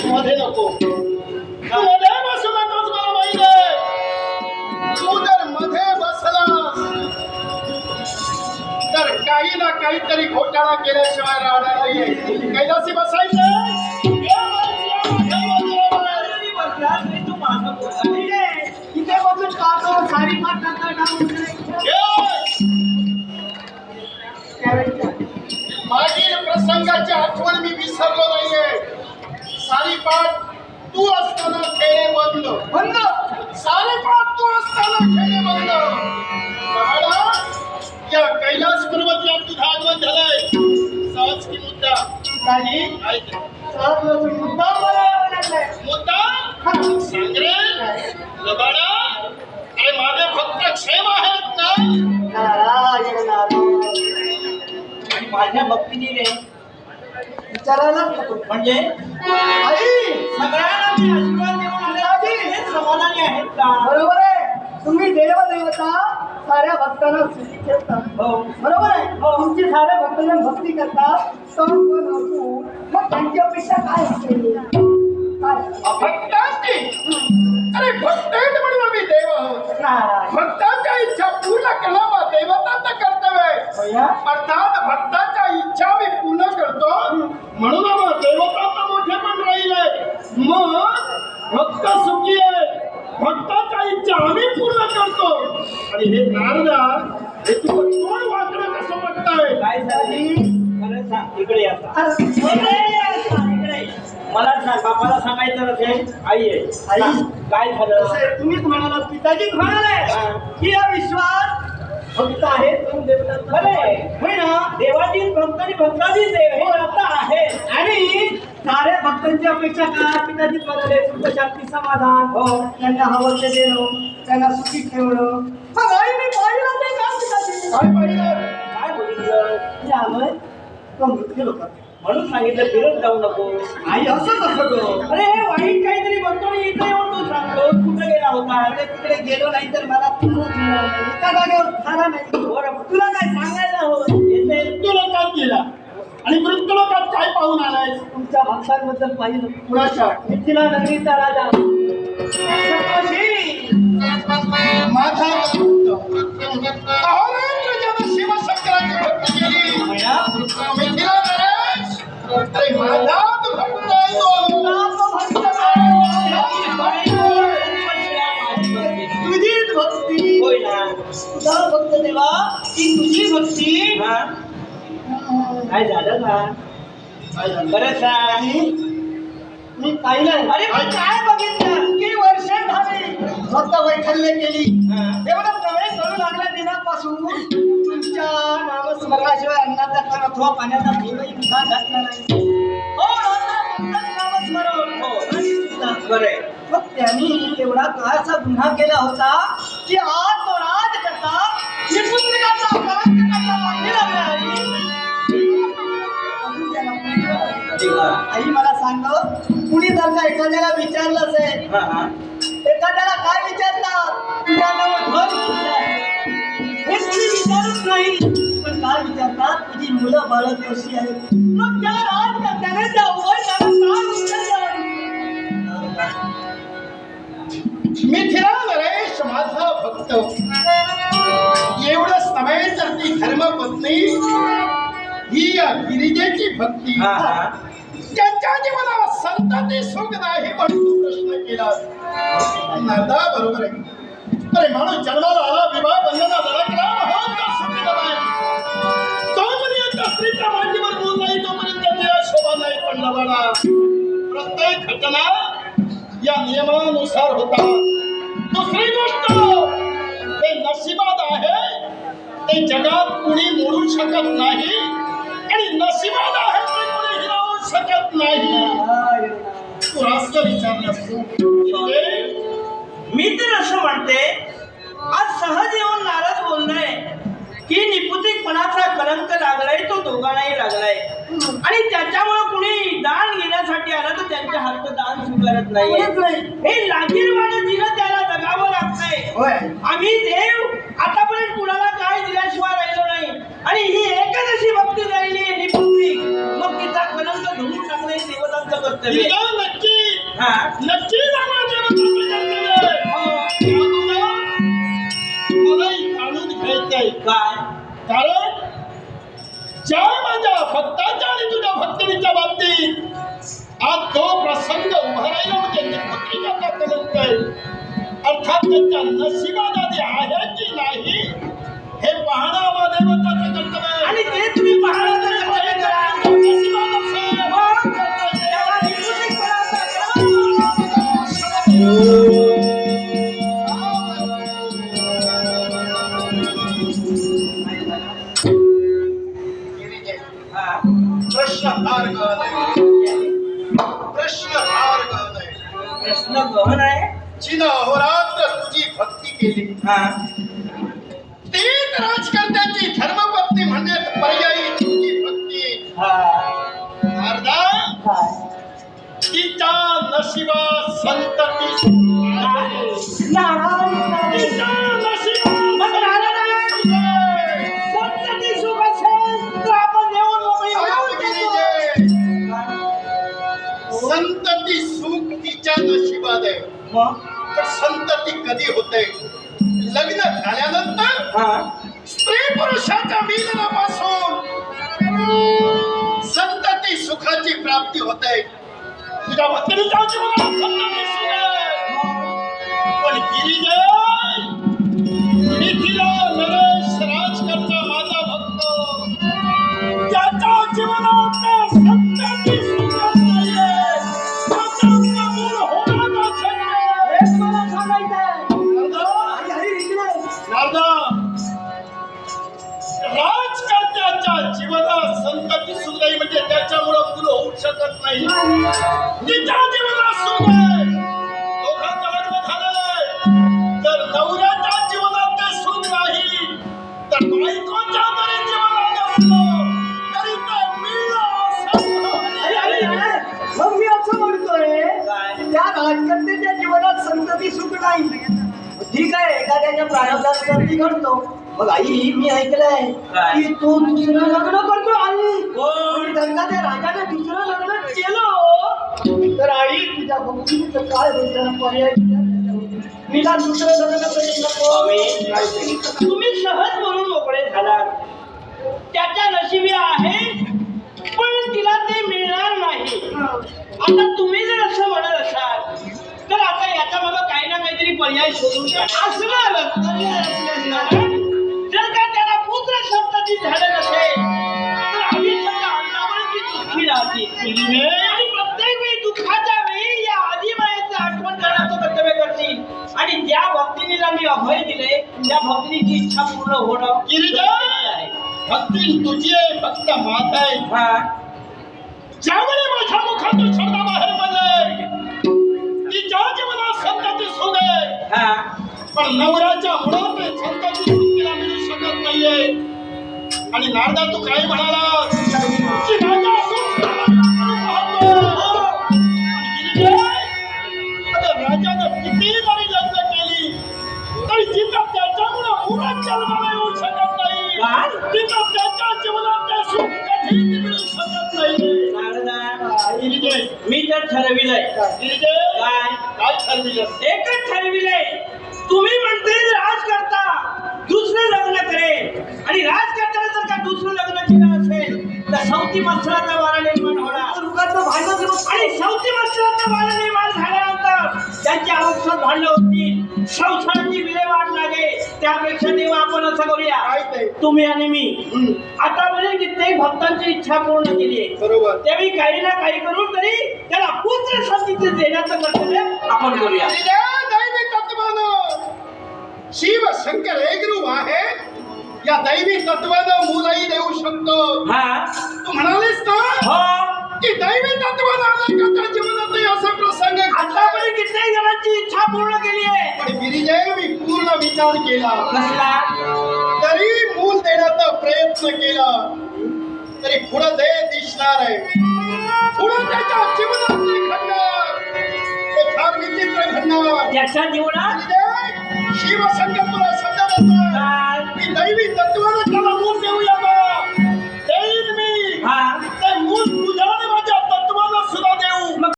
मध्ये नको तू मध्ये बसू नकोस मला माहीत आहे तू जर मध्ये बसला तर काही ना काहीतरी घोटाळा केल्याशिवाय राहणार नाहीये। कैलासी बसायचं। इथे बसून काढतो सारी मात मागील प्रसंगाची आठवण मी विसरलो नाहीये। सारी पाठ तू असताना खेळे बंद बंद. सारे पाठ तू असताना खेळे बंद या कैलास पर्वत तुझा आगमन झालंय. सहज की मुद्दा. नाही. ऐक. मुद्दा मला लागलाय. मुद्दा? सांग रे लबाडा? अरे माझे भक्त क्षेम आहेत ना? नारायण माझ्या भक्तीने विचारायला नको. म्हणजे सगळ्यांना मी आशीर्वाद देऊन आले. आहे हे समाधानी आहेत का? बरोबर आहे. तुम्ही देव देवता साऱ्या भक्तांना सुखी ठेवता हो. बरोबर आहे. तुमची साऱ्या भक्तांना भक्ती करतात तो पण असू मग त्यांची अपेक्षा काय असते? काय? अरे भक्त आहेत म्हणून आम्ही देव आहोत नारायण भक्तांच्या इच्छा पूर्ण करणं मग देवताचं कर्तव्य आहे. भैया. अर्थात भक्ताच्या इच्छा मी पूर्ण करतो. म्हणून मग देवताचं मोठे पण राहिले मग भक्त सुखी आहे. भक्ताच्या इच्छा आम्ही पूर्ण करतो. आणि हे नारदा हे तुझं कोण वाकडं कसं वाटतंय काय झाली? खरं सांग. इकडे या. मला सांग बापाला सांगायचं नसेल आई आहे. आई. काय झालं? तुम्हीच म्हणाले की या विश्वात भक्त आहे. होय ना? देवाची भक्त आणि भक्ताची देव हे आता आहे आणि साऱ्या भक्तांची अपेक्षा काय पिताजी म्हणाले सुख शांती समाधान. हो. त्यांना हवं ते देणं त्यांना सुखी ठेवणं. मग आईने पाहिलं ते काम पिताजी? काय पाहिलं काय बघितलं मी आलोय तो मृत्यू म्हणून सांगितलं फिरत जाऊ नको. आई असं कसं गं? अरे हे वाईट काहीतरी म्हणतो आणि इकडे येऊन तू सांगतो कुठे गेला होता? अरे तिकडे गेलो नाही तर मला. एका जागेवर थारा नाही. बरं तुला काय सांगायला हवं? येते मृत्यूलोकात गेला. आणि मृत्यूलोकात काय पाहून आलाय तुमच्या भक्तांबद्दल पाहिलं. कुणाच्या? मिथिला नगरीचा राजा. माझा भक्त आहे तो. नाम भक्त तुझीच भक्ती होय ना तुझा भक्त देवा ती तुझी भक्ती? काय झालं का काय? बरं मी पाहिलं अरे काय बघितलं की वर्ष झाली भक्त वैखल्य केली. एवढं प्रवेश करू लागल्या दिनापासून तुमच्या नामस्मरणाशिवाय अन्नाचा कान अथवा पाण्याचा थेंबही मुखात घातला नाही तुझा बरं आहे. मग त्यांनी एवढा काळाचा गुन्हा केला होता की आज तो राज करता निपुत्रिकाचा अपराध करण्याचा मागे लागला आहे. अजून त्याला देवा. आई मला सांग कुणी जर का एखाद्याला विचारलं असेल. एखाद्याला काय विचारतात तुझ्या विचारत नाही पण काय विचारतात तुझी मुलं बाळ कशी आहेत मग त्या राजकर्त्याने त्या ती धर्मपत्नी ही या गिरिजेची भक्ती. हा, हा. त्यांच्या जीवनाला संतती सुख नाही म्हणून तू प्रश्न केला. नारदा बरोबर आहे. अरे माणूस जन्माला आला विवाह बंधना धडकला म्हणून तो सुखी नाही तोपर्यंत स्त्रीच्या मांडीवर मूल नाही तोपर्यंत तिला शोभा नाही पडला बाळा. प्रत्येक घटना या नियमानुसार होता. दुसरी गोष्ट ते नशिबात आहे. ते जगात कुणी मोडू शकत नाही आणि नशिबात आहे ते कुणी हिरावू शकत नाही. तू रास्त विचारलास म्हणजे मी तर असं म्हणते आज सहज येऊन नाराज बोललाय की निपुतिकपणाचा कलंक लागलाय तो दोघांनाही लागलाय. आणि त्याच्यामुळे कुणी दान घेण्यासाठी आलं तर त्यांच्या हात दान स्वीकारत नाही नाही. हे लाजीरवाणं दिलं त्याला जगावं लागतंय. आम्ही देव आतापर्यंत कुणाला काय दिल्याशिवाय राहिलो नाही आणि ही एकच अशी भक्ती राहिली निपुत्री मग तिचा कलंक धुवून टाकणे देवतांचं कर्तव्य. नक्की. हा. नक्कीच आम्हाला देवताचे कर्तव्य. आहे. मलाही जाणून घ्यायचंय काय? कारण ज्या माझ्या भक्ताच्या आणि तुझ्या भक्तिनीच्या बाबतीत आज जो प्रसंग उभा राहिला म्हणजे निपुत्रिकाचा कलंक आहे. अर्थात त्यांच्या नशिबात आधी आहे की नाही हे पाहणं आम्हा देवताचं कर्तव्य आहे. आणि ते तुम्ही पाहणं तर कर्तव्य करा. हा. प्रश्न फार गहन आहे प्रश्न फार गहन प्रश्न गहन आहे जिनं अहोरात्र तुझी भक्ती केली हा तीच राजकर्त्याची धर्मपत्नी म्हणण्यात पर्यायी तुझी भक्ती. हा. अर्धा? तिच्या नशिबात संतती. तिच्या आहे. संतती सुख तर तिच्या नशिबात आहे. पण संतती कधी होते? लग्न झाल्यानंतर हा स्त्री पुरुषाच्या मिलनापासून संतती सुखाची प्राप्ती होते तुझ्या सुख आहे. पण गिरिजय राजकर्त्याच्या जीवनात संतती सुख म्हणजे त्याच्यामुळं मुलं होऊ शकत नाही. तिच्या सुख आहे. लग्न तर नवऱ्याच्या जीवनात ते सुख नाही. तर बायकोच्या तरी जीवनात असलं तरी ते मग मी असं म्हणतोय त्या राजकर्त्याच्या जीवनात संतती सुख नाही. ठीक आहे एखाद्याच्या प्रारब्धात घडतो मग आई मी ऐकलंय? की तू दुसरं लग्न करतो आई. कोण? त्यांना त्या राजाने दुसरं लग्न केलं तर आई तुझ्या भक्तीचं काय होईल पर्याय मीला दुसरं लग्न करीत तुम्ही सहज म्हणून मोकळे झालात. त्याच्या नशिबी आहे पण तिला ते मिळणार नाही. आता तुम्ही जर असं म्हणत असाल तर आता याच्या मागं काही ना काहीतरी पर्याय शोधून. असणार असल्याशिवाय जर का त्याला पुत्र संतती झालं नसेल तर आयुष्याच्या अंतापर्यंत ती दुःखी राहतील. आणि प्रत्येक वेळी दुःखाच्या वेळी या आदिमायेचं आठवण करण्याचं कर्तव्य करतील. आणि ज्या भक्तिनीला मी अभय दिले त्या भक्तिनीची इच्छा पूर्ण होणं भक्ती तुझी आहे भक्त माझा आहे. हा. ज्यावेळी माझ्या मुखातून शब्द बाहेर पडले तिच्या जीवनात संतती सुख आहे हा. पण नवऱ्याच्या मुळात ते नाहीये. आणि नारदा तू काय म्हणाला? मी तर ठरविलंय. काय? काय ठरविलं एकच ठरविले तुम्ही म्हणते राज करता दुसरं लग्न करेल. आणि राजकर्त्याने जर का दुसरं लग्न केलं असेल तर सौती मत्सराचा वारा निर्माण होणार. आणि सौती मत्सराचा वारा निर्माण झाल्यानंतर त्यांच्या आयुष्यात भांडणं होतील. संसाराची विल्हेवाट लागेल. त्यापेक्षा देवा आपण असं करूया. तुम्ही आणि मी. हम्म, आतापर्यंत कित्येक भक्तांची इच्छा पूर्ण केली आहे. बरोबर. त्यावेळी काही ना काही करून तरी त्याला पुत्र संतीचे देण्याचं कर्तव्य आपण करूया. शिव शंकर एकरूप आहे या दैवी तत्वानं मुलही देऊ शकतो. हा. तू म्हणालीस ना हो. की दैवी तत्वानं अनेकाच्या जीवनातही असा प्रसंग? घडला. आतापर्यंत जणांची इच्छा पूर्ण केली आहे. पण गिरिजय मी पूर्ण विचार केला. कसला? तरी मूल देण्याचा प्रयत्न केला. तरी पुढं दे दिसणार आहे. पुढं त्याच्या जीवनात ते घडणार ते फार विचित्र घडणार त्याच्या जीवनात? गिरिजय, शिवशंकर